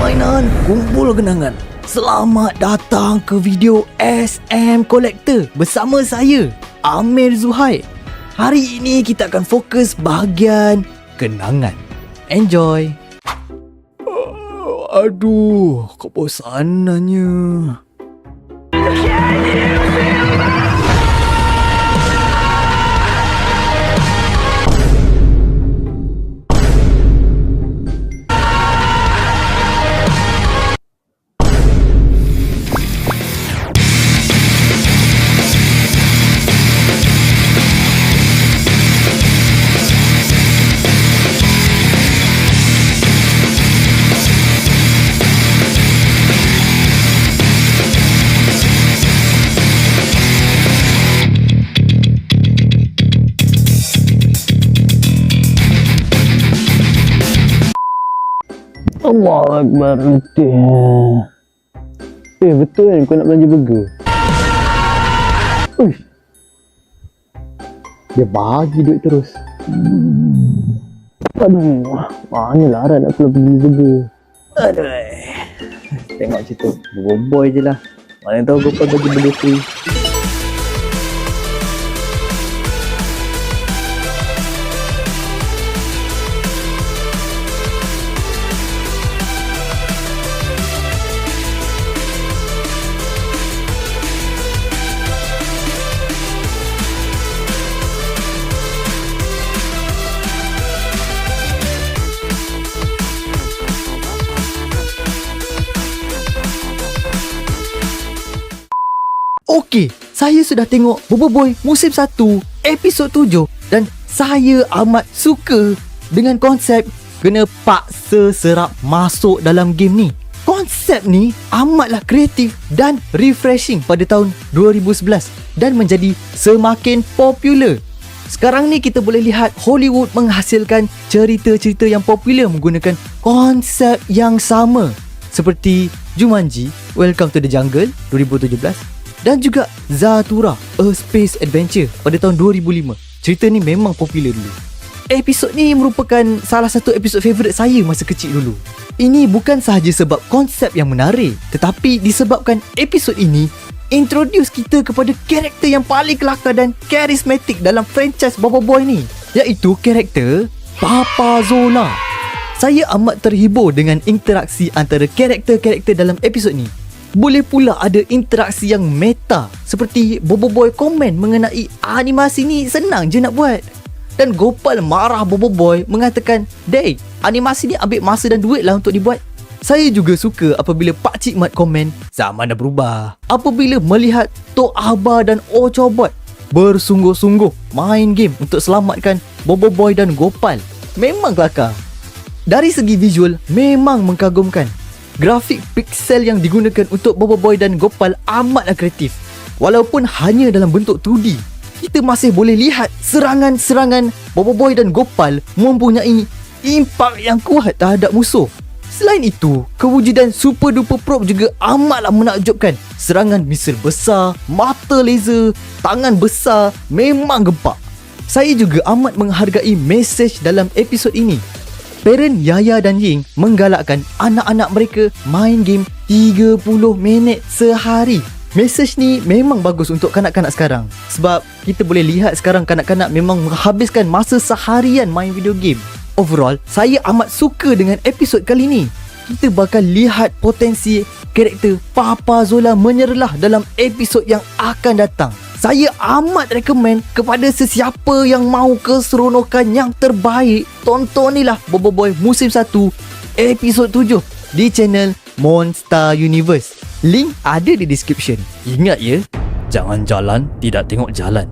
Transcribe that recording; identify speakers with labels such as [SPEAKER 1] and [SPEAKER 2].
[SPEAKER 1] mainan, kumpul kenangan. Selamat datang ke video SM Collector bersama saya, Amir Zuhair. Hari ini kita akan fokus bahagian kenangan. Enjoy! Aduh, kebosanannya.
[SPEAKER 2] Allah Akbar. Eh betul kan kau nak belanja burger? Uish. Dia bagi duit terus. Aduh, mana larat nak keluar beli burger?
[SPEAKER 1] Aduh. Tengok situ, boboiboy je lah. Mana tahu kau bagi benda free. Okey, saya sudah tengok Bobo Boy musim 1, episod 7 dan saya amat suka dengan konsep kena paksa serap masuk dalam game ni. Konsep ni amatlah kreatif dan refreshing pada tahun 2011 dan menjadi semakin popular. Sekarang ni kita boleh lihat Hollywood menghasilkan cerita-cerita yang popular menggunakan konsep yang sama seperti Jumanji, Welcome to the Jungle 2017 dan juga Zathura, A Space Adventure pada tahun 2005. Cerita ni memang popular dulu. Episod ni merupakan salah satu episod favourite saya masa kecil dulu. Ini bukan sahaja sebab konsep yang menarik, tetapi disebabkan episod ini introduce kita kepada karakter yang paling kelakar dan karismatik dalam franchise Bobo Boy ni, iaitu karakter Papa Zola. Saya amat terhibur dengan interaksi antara karakter-karakter dalam episod ni. Boleh pula ada interaksi yang meta seperti Bobo Boy komen mengenai animasi ni senang je nak buat. Dan Gopal marah Bobo Boy mengatakan, Day, animasi ni ambil masa dan duit lah untuk dibuat. Saya juga suka apabila Pak Cik Mat komen, zaman dah berubah. Apabila melihat Tok Abah dan Ocobot bersungguh-sungguh main game untuk selamatkan Bobo Boy dan Gopal. Memang kelakar. Dari segi visual, memang mengagumkan. Grafik pixel yang digunakan untuk Bobo Boy dan Gopal amatlah kreatif. Walaupun hanya dalam bentuk 2D, kita masih boleh lihat serangan-serangan Bobo Boy dan Gopal mempunyai impak yang kuat terhadap musuh. Selain itu, kewujudan Super Duper Probe juga amatlah menakjubkan. Serangan misil besar, mata laser, tangan besar memang gempak. Saya juga amat menghargai mesej dalam episod ini. Parent Yaya dan Ying menggalakkan anak-anak mereka main game 30 minit sehari. Mesej ni memang bagus untuk kanak-kanak sekarang. Sebab kita boleh lihat sekarang kanak-kanak memang menghabiskan masa seharian main video game. Overall, saya amat suka dengan episod kali ni. Kita bakal lihat potensi karakter Papa Zola menyerlah dalam episod yang akan datang Saya amat rekomen kepada sesiapa yang mahu keseronokan yang terbaik Tontonilah Bobo Boy musim 1 episod 7 di channel Monster Universe Link ada di description. Ingat ya, jangan jalan tidak tengok jalan.